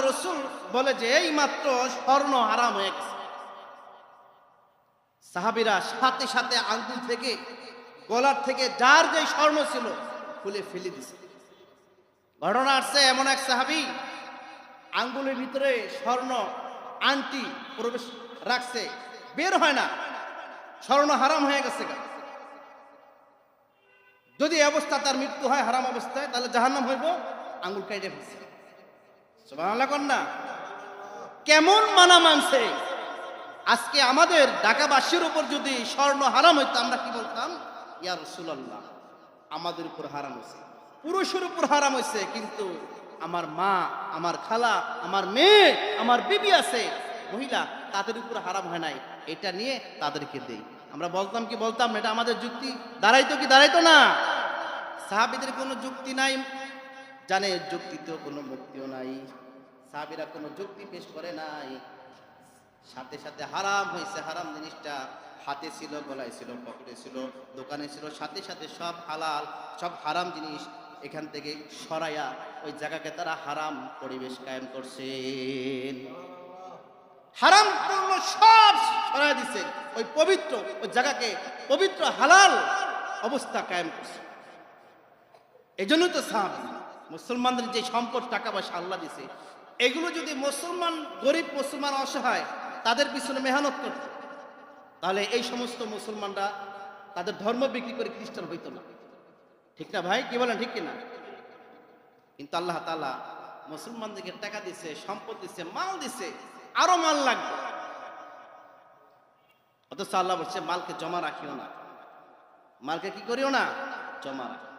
রসুল বলে যে, এই মাত্র স্বর্ণ হারাম হয়ে গেছে। সাহাবিরা সাথে সাথে আঙ্গুল থেকে থেকে যার যে স্বর্ণ ছিল, খুলে ফেলে দিছে। ঘটনা আসছে এমন এক সাহাবি, আঙ্গুলের ভিতরে স্বর্ণ আংটি প্রবেশ রাখছে। বের হয় না। স্বর্ণ হারাম হয়ে গেছে যদি অবস্থা তার মৃত্যু হয়, হারাম অবস্থায়, তাহলে জাহান্নাম হইব, আঙ্গুল কাইটে ফেলছে। কেমন মানা মানছে? আজকে আমাদের ঢাকাবাসীর উপর যদি স্বর্ণ হারাম হইতো, আমরা কি বলতাম? ইয়া রসুল্লাহ আমাদের উপর হারাম হয়েছে। পুরুষের উপর হারাম হয়েছে, কিন্তু আমার মা, আমার খালা, আমার মেয়ে, আমার বিবি আছে, মহিলা, তাদের উপর হারাম হয় নাই। এটা নিয়ে তাদেরকে দেই। আমরা বলতাম কি বলতাম? এটা আমাদের যুক্তি। দাঁড়াইতো কি দাঁড়াইতো না? সাহাবিদের কোনো যুক্তি নাই। জানে যুক্তিতেও কোনো মুক্তিও নাই। সাহাবিরা কোনো যুক্তি পেশ করে নাই। সাথে সাথে হারাম হয়েছে, হারাম জিনিসটা হাতে ছিল, গলায় ছিল, পকেটে ছিল, দোকানে ছিল, সাথে সাথে সব হালাল, সব হারাম জিনিস এখান থেকে সরাইয়া ওই জায়গাকে তারা হারাম পরিবেশ কায়েম করছেন। হারাম সব সরাই দিছে, ওই পবিত্র, ওই জায়গাকে পবিত্র হালাল অবস্থা কায়েম করছে। এই জন্যই তো সাহাব মুসলমানদের যে সম্পদ, টাকা পয়সা আল্লাহ দিছে, এগুলো যদি মুসলমান, গরিব মুসলমান অসহায়, তাদের পিছনে মেহনত করত। তাহলে এই সমস্ত মুসলমানরা তাদের ধর্ম বিক্রি করে খ্রিস্টান হইতো না। ঠিক না ভাই? কি বলেন, ঠিক কিনা? কিন্তু আল্লাহ তালা মুসলমানদেরকে টাকা দিছে, সম্পদ দিছে, মাল দিছে, আরও মাল লাগবে। অথচ আল্লাহ বলছে, মালকে জমা রাখিও না। মালকে কি করিও না? জমা রাখো